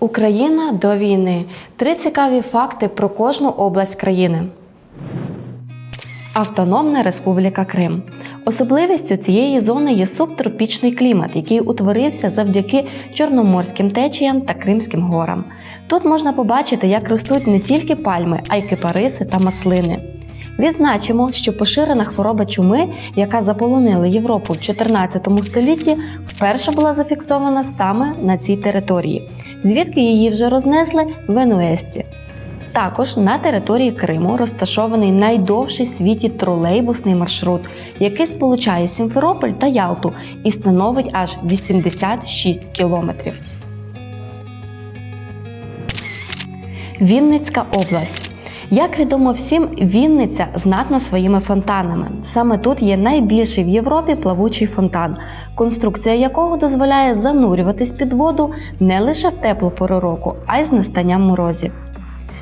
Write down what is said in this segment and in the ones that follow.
Україна до війни. Три цікаві факти про кожну область країни. Автономна Республіка Крим. Особливістю цієї зони є субтропічний клімат, який утворився завдяки чорноморським течіям та Кримським горам. Тут можна побачити, як ростуть не тільки пальми, а й кипариси та маслини. Відзначимо, що поширена хвороба чуми, яка заполонила Європу в 14 столітті, вперше була зафіксована саме на цій території, звідки її вже рознесли в Енуесті. Також на території Криму розташований найдовший в світі тролейбусний маршрут, який сполучає Сімферополь та Ялту і становить аж 86 кілометрів. Вінницька область. Як відомо всім, Вінниця знатна своїми фонтанами. Саме тут є найбільший в Європі плавучий фонтан, конструкція якого дозволяє занурюватись під воду не лише в теплу пору року, а й з настанням морозів.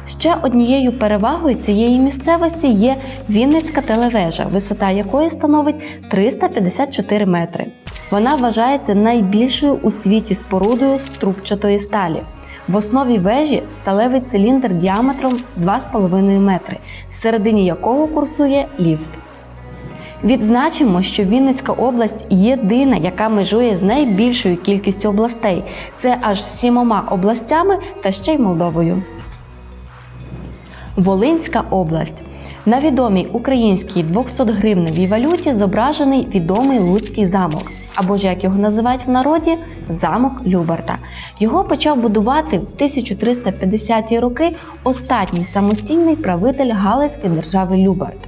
Ще однією перевагою цієї місцевості є Вінницька телевежа, висота якої становить 354 метри. Вона вважається найбільшою у світі спорудою з трубчатої сталі. В основі вежі сталевий циліндр діаметром 2,5 метри, всередині якого курсує ліфт. Відзначимо, що Вінницька область єдина, яка межує з найбільшою кількістю областей. Це аж сімома областями та ще й Молдовою. Волинська область. На відомій українській 200-гривневій валюті зображений відомий Луцький замок, або ж як його називають в народі, замок Люберта. Його почав будувати в 1350-ті роки останній самостійний правитель Галицької держави Люберт.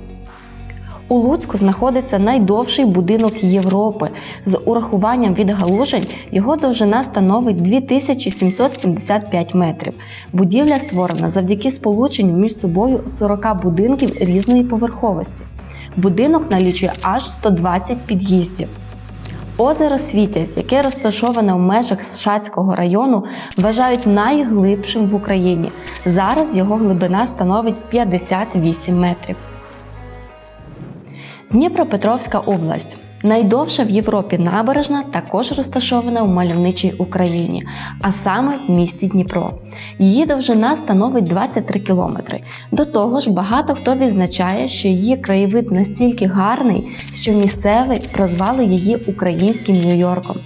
У Луцьку знаходиться найдовший будинок Європи. З урахуванням від галужень його довжина становить 2775 метрів. Будівля створена завдяки сполученню між собою 40 будинків різної поверховості. Будинок налічує аж 120 під'їздів. Озеро Світязь, яке розташоване в межах Шацького району, вважають найглибшим в Україні. Зараз його глибина становить 58 метрів. Дніпропетровська область. Найдовша в Європі набережна також розташована в мальовничій Україні, а саме в місті Дніпро. Її довжина становить 23 кілометри. До того ж, багато хто відзначає, що її краєвид настільки гарний, що місцеві прозвали її українським Нью-Йорком.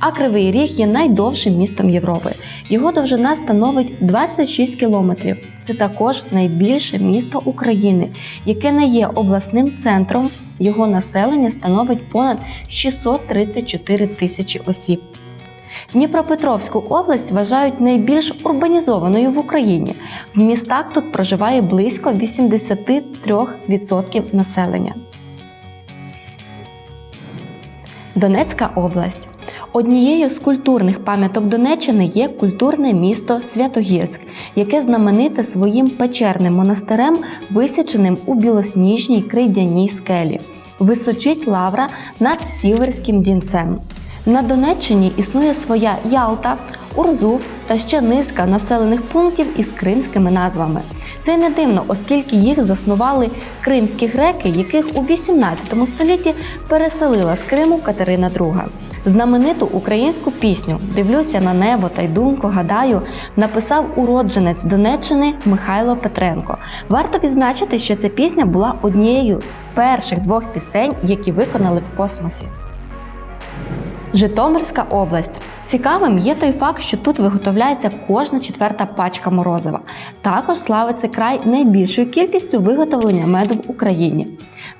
А Кривий Ріг є найдовшим містом Європи. Його довжина становить 26 кілометрів. Це також найбільше місто України, яке не є обласним центром. Його населення становить понад 634 тисячі осіб. Дніпропетровську область вважають найбільш урбанізованою в Україні. В містах тут проживає близько 83% населення. Донецька область. Однією з культурних пам'яток Донеччини є культурне місто Святогірськ, яке знамените своїм печерним монастирем, висіченим у білосніжній крейдяній скелі. Височить лавра над Сіверським дінцем. На Донеччині існує своя Ялта, Урзув та ще низка населених пунктів із кримськими назвами. Це не дивно, оскільки їх заснували кримські греки, яких у 18 столітті переселила з Криму Катерина II. Знамениту українську пісню Дивлюся на небо та й думку гадаю написав уродженець Донеччини Михайло Петренко. Варто відзначити, що ця пісня була однією з перших двох пісень, які виконали в космосі. Житомирська область. Цікавим є той факт, що тут виготовляється кожна четверта пачка морозива. Також славиться край найбільшою кількістю виготовлення меду в Україні.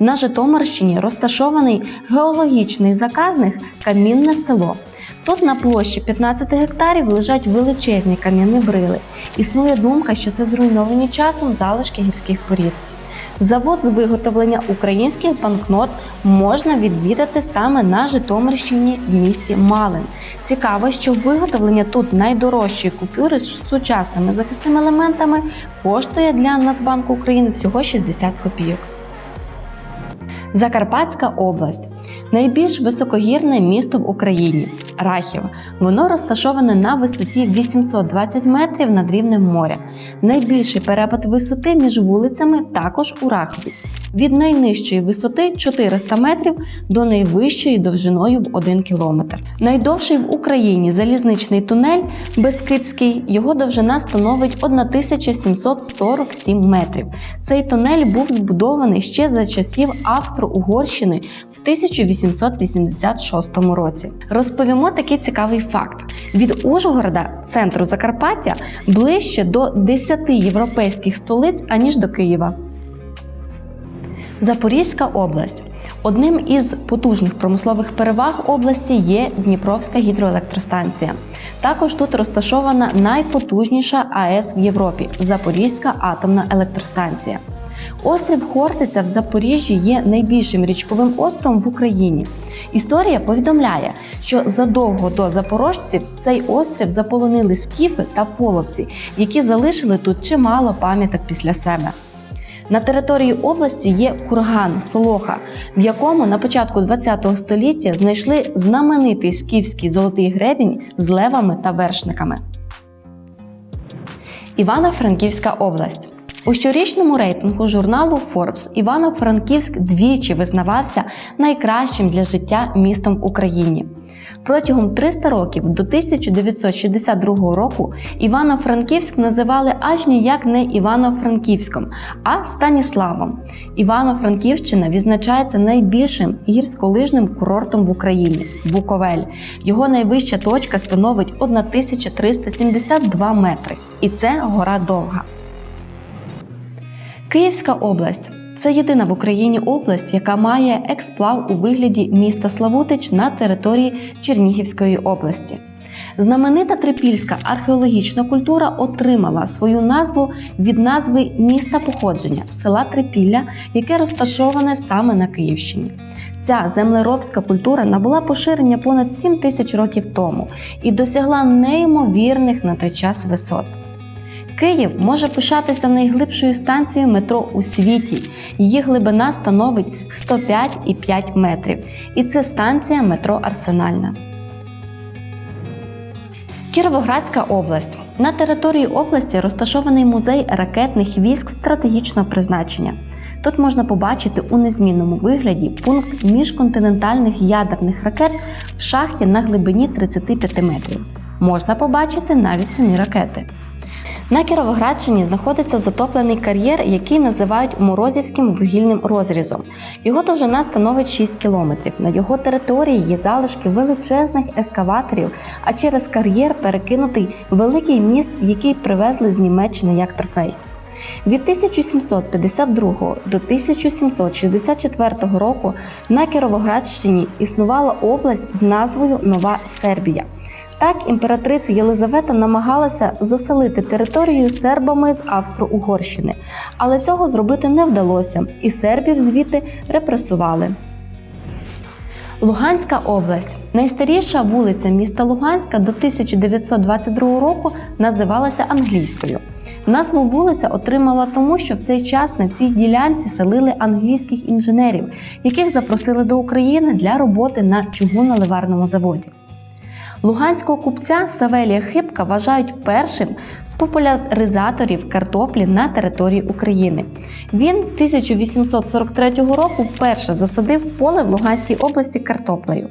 На Житомирщині розташований геологічний заказник Камінне село. Тут на площі 15 гектарів лежать величезні кам'яні брили. Існує думка, що це зруйновані часом залишки гірських порід. Завод з виготовлення українських банкнот можна відвідати саме на Житомирщині в місті Малин. Цікаво, що виготовлення тут найдорожчої купюри з сучасними захисними елементами коштує для Нацбанку України всього 60 копійок. Закарпатська область найбільш високогірне місто в Україні. Рахів. Воно розташоване на висоті 820 метрів над рівнем моря. Найбільший перепад висоти між вулицями також у Рахові. Від найнижчої висоти 400 метрів до найвищої довжиною в 1 кілометр. Найдовший в Україні залізничний тунель Бескидський. Його довжина становить 1747 метрів. Цей тунель був збудований ще за часів Австро-Угорщини в 1886 році. Розповімо такий цікавий факт: від Ужгорода, центру Закарпаття, ближче до 10 європейських столиць аніж до Києва. Запорізька область. Одним із потужних промислових переваг області є Дніпровська гідроелектростанція. Також тут розташована найпотужніша АЕС в Європі Запорізька атомна електростанція. Острів Хортиця в Запоріжжі є найбільшим річковим островом в Україні. Історія повідомляє, що задовго до запорожців цей острів заполонили скіфи та половці, які залишили тут чимало пам'яток після себе. На території області є курган Солоха, в якому на початку ХХ століття знайшли знаменитий скіфський золотий гребінь з левами та вершниками. Івано-Франківська область. У щорічному рейтингу журналу Forbes Івано-Франківськ двічі визнавався найкращим для життя містом в Україні. Протягом 300 років до 1962 року Івано-Франківськ називали аж ніяк не Івано-Франківськом, а Станіславом. Івано-Франківщина відзначається найбільшим гірськолижним курортом в Україні Буковель. Його найвища точка становить 1372 метри, і це гора Довга. Київська область це єдина в Україні область, яка має експлав у вигляді міста Славутич на території Чернігівської області. Знаменита трипільська археологічна культура отримала свою назву від назви міста походження села Трипілля, яке розташоване саме на Київщині. Ця землеробська культура набула поширення понад 7 тисяч років тому і досягла неймовірних на той час висот. Київ може пишатися найглибшою станцією метро у світі. Її глибина становить 105,5 метрів. І це станція метро Арсенальна. Кіровоградська область. На території області розташований музей ракетних військ стратегічного призначення. Тут можна побачити у незмінному вигляді пункт міжконтинентальних ядерних ракет в шахті на глибині 35 метрів. Можна побачити навіть самі ракети. На Кіровоградщині знаходиться затоплений кар'єр, який називають Морозівським вугільним розрізом. Його довжина становить 6 кілометрів. На його території є залишки величезних ескаваторів, а через кар'єр перекинутий великий міст, який привезли з Німеччини як трофей. Від 1752 до 1764 року на Кіровоградщині існувала область з назвою Нова Сербія. Так, імператриця Єлизавета намагалася заселити територію сербами з Австро-Угорщини, але цього зробити не вдалося, і сербів звідти репресували. Луганська область найстаріша вулиця міста Луганська до 1922 року називалася англійською. Назву вулиця отримала тому, що в цей час на цій ділянці селили англійських інженерів, яких запросили до України для роботи на чугунно-ливарному заводі. Луганського купця Савелія Хибка вважають першим з популяризаторів картоплі на території України. Він 1843 року вперше засадив поле в Луганській області картоплею.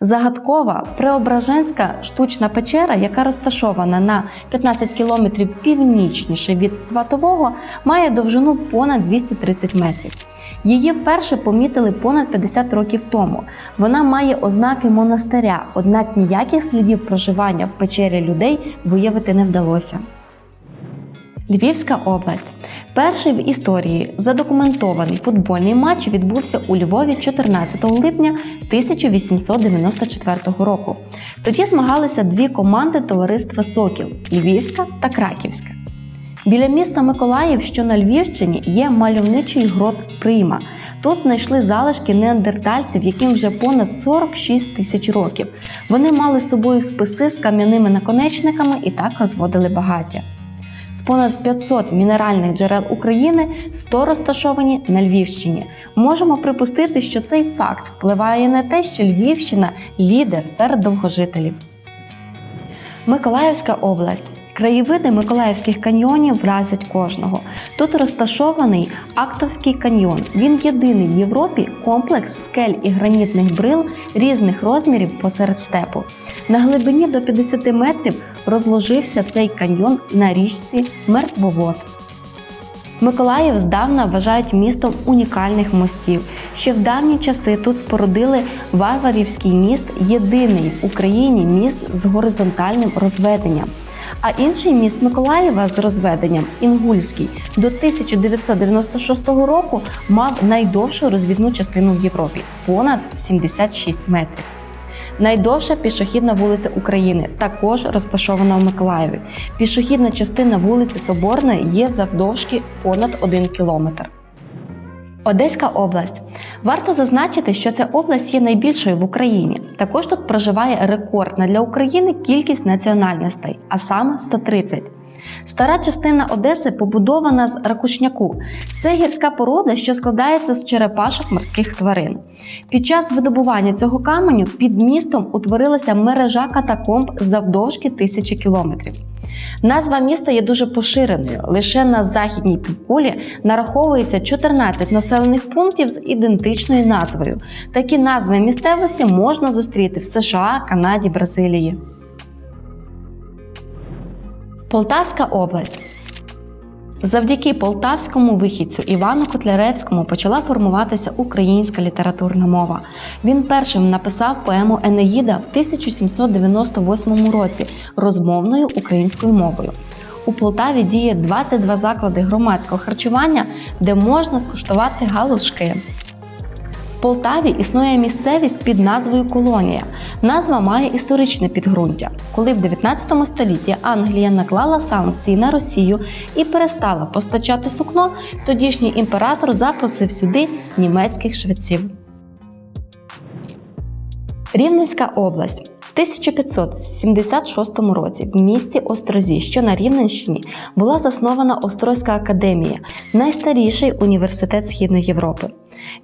Загадкова Преображенська штучна печера, яка розташована на 15 кілометрів північніше від Сватового, має довжину понад 230 метрів. Її вперше помітили понад 50 років тому. Вона має ознаки монастиря, однак ніяких слідів проживання в печері людей виявити не вдалося. Львівська область. Перший в історії задокументований футбольний матч відбувся у Львові 14 липня 1894 року. Тоді змагалися дві команди товариства Сокіл Львівська та Краківська. Біля міста Миколаїв, що на Львівщині, є мальовничий грот Прима. Тут знайшли залишки неандертальців, яким вже понад 46 тисяч років. Вони мали з собою списи з кам'яними наконечниками і так розводили багаття. З понад 500 мінеральних джерел України 100 розташовані на Львівщині. Можемо припустити, що цей факт впливає на те, що Львівщина лідер серед довгожителів. Миколаївська область. Краєвиди Миколаївських каньйонів вразять кожного. Тут розташований Актовський каньйон. Він єдиний в Європі комплекс скель і гранітних брил різних розмірів посеред степу. На глибині до 50 метрів розложився цей каньйон на річці Мертвовод. Миколаїв здавна вважають містом унікальних мостів. Ще в давні часи тут спорудили Варварівський міст, єдиний в Україні міст з горизонтальним розведенням. А інший міст Миколаєва з розведенням Інгульський до 1996 року мав найдовшу розвідну частину в Європі понад 76 метрів. Найдовша пішохідна вулиця України також розташована в Миколаєві. Пішохідна частина вулиці Соборної є завдовжки понад 1 кілометр. Одеська область. Варто зазначити, що ця область є найбільшою в Україні. Також тут проживає рекордна для України кількість національностей, а саме 130. Стара частина Одеси побудована з ракушняку. Це гірська порода, що складається з черепашок морських тварин. Під час видобування цього каменю під містом утворилася мережа катакомб завдовжки тисячі кілометрів. Назва міста є дуже поширеною. Лише на західній півкулі нараховується 14 населених пунктів з ідентичною назвою. Такі назви місцевості можна зустріти в США, Канаді, Бразилії. Полтавська область. Завдяки полтавському вихідцю Івану Котляревському почала формуватися українська літературна мова. Він першим написав поему Енеїда в 1798 році розмовною українською мовою. У Полтаві діє 22 заклади громадського харчування, де можна скуштувати галушки. Полтаві існує місцевість під назвою Колонія. Назва має історичне підґрунтя, коли в 19 столітті Англія наклала санкції на Росію і перестала постачати сукно, тодішній імператор запросив сюди німецьких швеців. Рівненська область. В 1576 році в місті Острозі, що на Рівненщині, була заснована Острозька академія, найстаріший університет Східної Європи.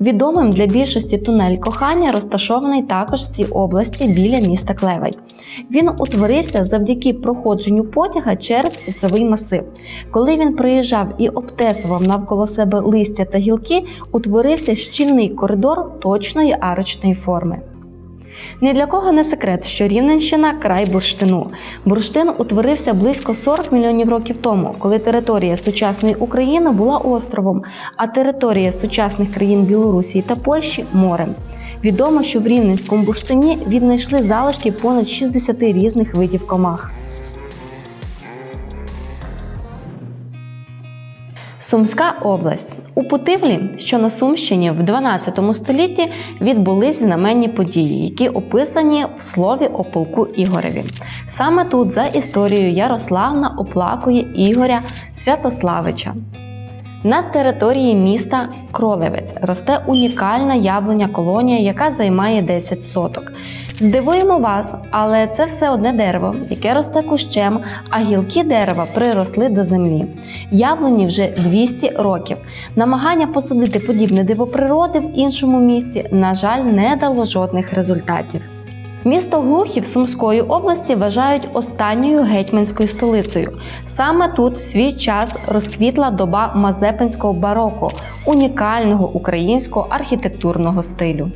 Відомим для більшості тунель кохання розташований також в цій області біля міста Клевень. Він утворився завдяки проходженню потяга через лісовий масив. Коли він приїжджав і обтесував навколо себе листя та гілки, утворився щільний коридор точної арочної форми. Ні для кого не секрет, що Рівненщина край бурштину. Бурштин утворився близько 40 мільйонів років тому, коли територія сучасної України була островом, а територія сучасних країн Білорусі та Польщі морем. Відомо, що в Рівненському бурштині віднайшли залишки понад 60 різних видів комах. Сумська область у Путивлі, що на Сумщині в 12 столітті відбулись знаменні події, які описані в слові о полку Ігореві. Саме тут, за історією Ярославна оплакує Ігоря Святославича. На території міста Кролевець росте унікальна яблуня колонія, яка займає 10 соток. Здивуємо вас, але це все одне дерево, яке росте кущем, а гілки дерева приросли до землі. Яблуні вже 200 років. Намагання посадити подібне диво природи в іншому місті, на жаль, не дало жодних результатів. Місто Глухів Сумської області вважають останньою гетьманською столицею. Саме тут в свій час розквітла доба мазепинського бароко, унікального українського архітектурного стилю.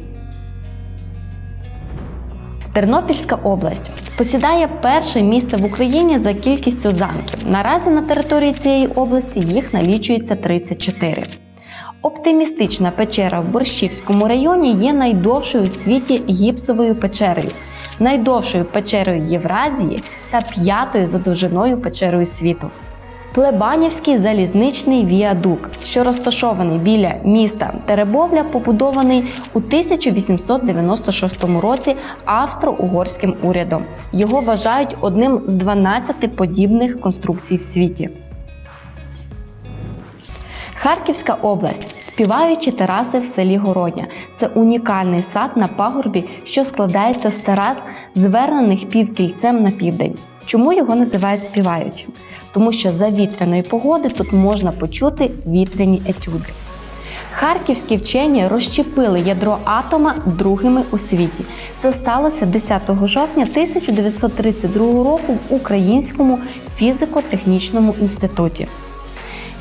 Тернопільська область посідає перше місце в Україні за кількістю замків. Наразі на території цієї області їх налічується 34. Оптимістична печера в Борщівському районі є найдовшою у світі гіпсовою печерою, найдовшою печерою Євразії та п'ятою за довжиною печерою світу. Плебанівський залізничний віадук, що розташований біля міста Теребовля, побудований у 1896 році австро-угорським урядом. Його вважають одним з 12 подібних конструкцій в світі. Харківська область співаючі тераси в селі Городня. Це унікальний сад на пагорбі, що складається з терас, звернених півкільцем на південь. Чому його називають співаючим? Тому що за вітряної погоди тут можна почути вітряні етюди. Харківські вчені розщепили ядро атома другими у світі. Це сталося 10 жовтня 1932 року в Українському фізико-технічному інституті.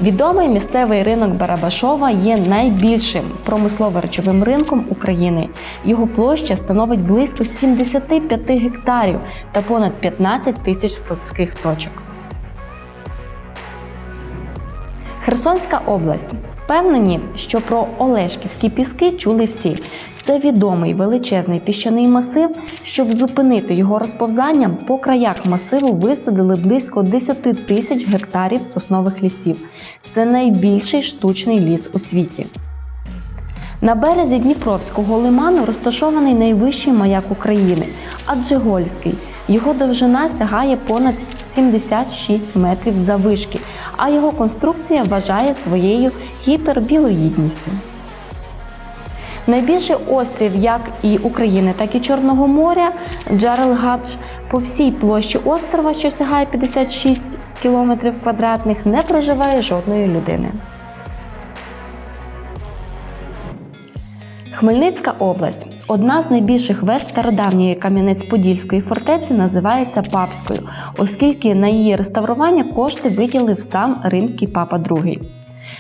Відомий місцевий ринок Барабашова є найбільшим промислово-речовим ринком України. Його площа становить близько 75 гектарів та понад 15 тисяч складських точок. Херсонська область. Впевнені, що про Олешківські піски чули всі. Це відомий величезний піщаний масив. Щоб зупинити його розповзання, по краях масиву висадили близько 10 тисяч гектарів соснових лісів. Це найбільший штучний ліс у світі. На березі Дніпровського лиману розташований найвищий маяк України Аджигольський. Його довжина сягає понад 76 метрів заввишки, а його конструкція вважає своєю гіпербілоїдністю. Найбільший острів як і України, так і Чорного моря Джарелгадж по всій площі острова, що сягає 56 км квадратних, не проживає жодної людини. Хмельницька область, одна з найбільших веж стародавньої Кам'янець-Подільської фортеці, називається Папською, оскільки на її реставрування кошти виділив сам римський папа II.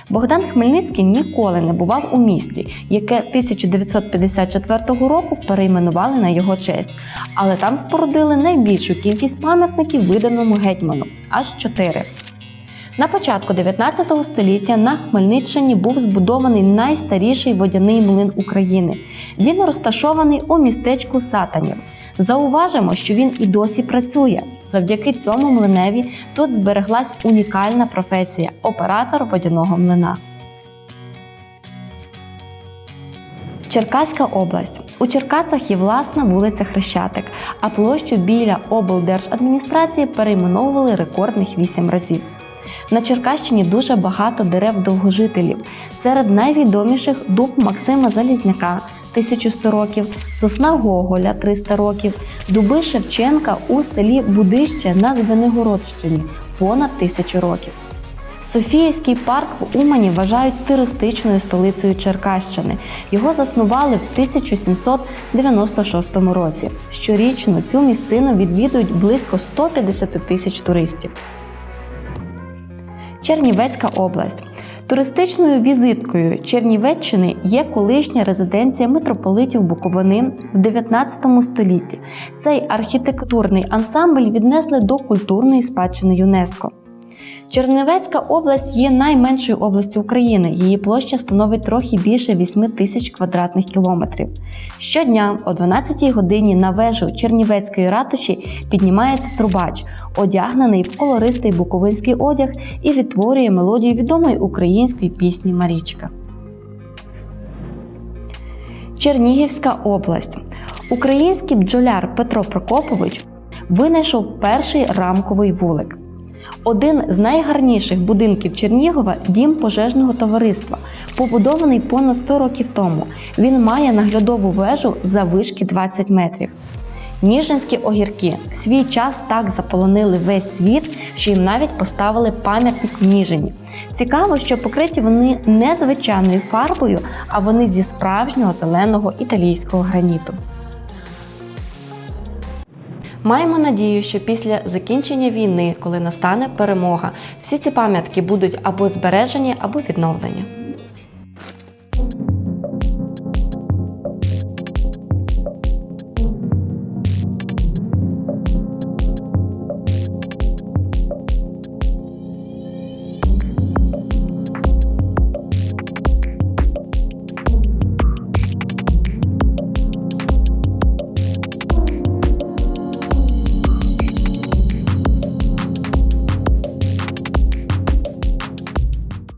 Богдан Хмельницький ніколи не бував у місті, яке 1954 року перейменували на його честь, але там спорудили найбільшу кількість пам'ятників виданому гетьману аж чотири. На початку 19 століття на Хмельниччині був збудований найстаріший водяний млин України. Він розташований у містечку Сатанів. Зауважимо, що він і досі працює. Завдяки цьому млиневі тут збереглась унікальна професія оператор водяного млина. Черкаська область. У Черкасах є власна вулиця Хрещатик, а площу біля облдержадміністрації перейменовували рекордних 8 разів. На Черкащині дуже багато дерев довгожителів. Серед найвідоміших дуб Максима Залізняка 1100 років, сосна Гоголя 300 років, дуби Шевченка у селі Будище на Звенигородщині понад тисячу років. Софіївський парк в Умані вважають туристичною столицею Черкащини. Його заснували в 1796 році. Щорічно цю місцину відвідують близько 150 тисяч туристів. Чернівецька область. Туристичною візиткою Чернівеччини є колишня резиденція митрополитів Буковини в 19 столітті. Цей архітектурний ансамбль віднесли до культурної спадщини ЮНЕСКО. Чернівецька область є найменшою областю України. Її площа становить трохи більше 8 тисяч квадратних кілометрів. Щодня о 12-й годині на вежу Чернівецької ратуші піднімається трубач, одягнений в колористий буковинський одяг і відтворює мелодію відомої української пісні Марічка. Чернігівська область. Український бджоляр Петро Прокопович винайшов перший рамковий вулик. Один з найгарніших будинків Чернігова дім пожежного товариства, побудований понад 100 років тому. Він має наглядову вежу заввишки 20 метрів. Ніжинські огірки в свій час так заполонили весь світ, що їм навіть поставили пам'ятник в Ніжині. Цікаво, що покриті вони не звичайною фарбою, а вони зі справжнього зеленого італійського граніту. Маємо надію, що після закінчення війни, коли настане перемога, всі ці пам'ятки будуть або збережені, або відновлені.